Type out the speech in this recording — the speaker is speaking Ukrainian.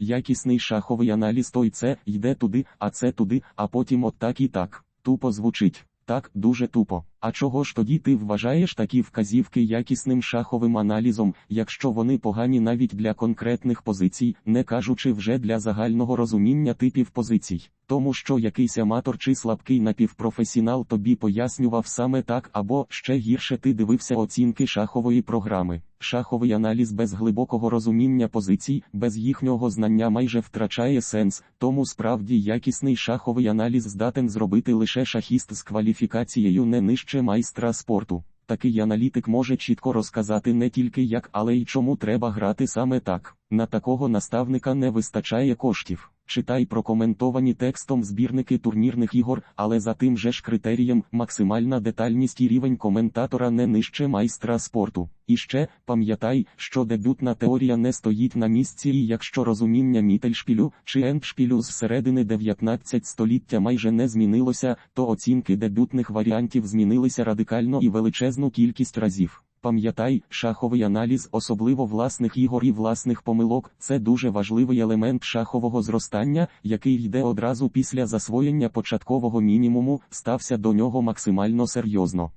Якісний шаховий аналіз той це йде туди, а це туди, а потім от так і так. Тупо звучить. Так, дуже тупо. А чого ж тоді ти вважаєш такі вказівки якісним шаховим аналізом, якщо вони погані навіть для конкретних позицій, не кажучи вже для загального розуміння типів позицій? Тому що якийсь аматор чи слабкий напівпрофесіонал тобі пояснював саме так, або ще гірше ти дивився оцінки шахової програми. Шаховий аналіз без глибокого розуміння позицій, без їхнього знання майже втрачає сенс, тому справді якісний шаховий аналіз здатен зробити лише шахіст з кваліфікацією не нижче майстра спорту. Такий аналітик може чітко розказати не тільки як, але й чому треба грати саме так. На такого наставника не вистачає коштів. Читай прокоментовані текстом збірники турнірних ігор, але за тим же ж критерієм максимальна детальність і рівень коментатора не нижче майстра спорту. І ще пам'ятай, що дебютна теорія не стоїть на місці, і якщо розуміння мітельшпілю чи ендшпілю з середини 19 століття майже не змінилося, то оцінки дебютних варіантів змінилися радикально і величезну кількість разів. Пам'ятай, шаховий аналіз, особливо власних ігор і власних помилок, це дуже важливий елемент шахового зростання, який йде одразу після засвоєння початкового мінімуму, стався до нього максимально серйозно.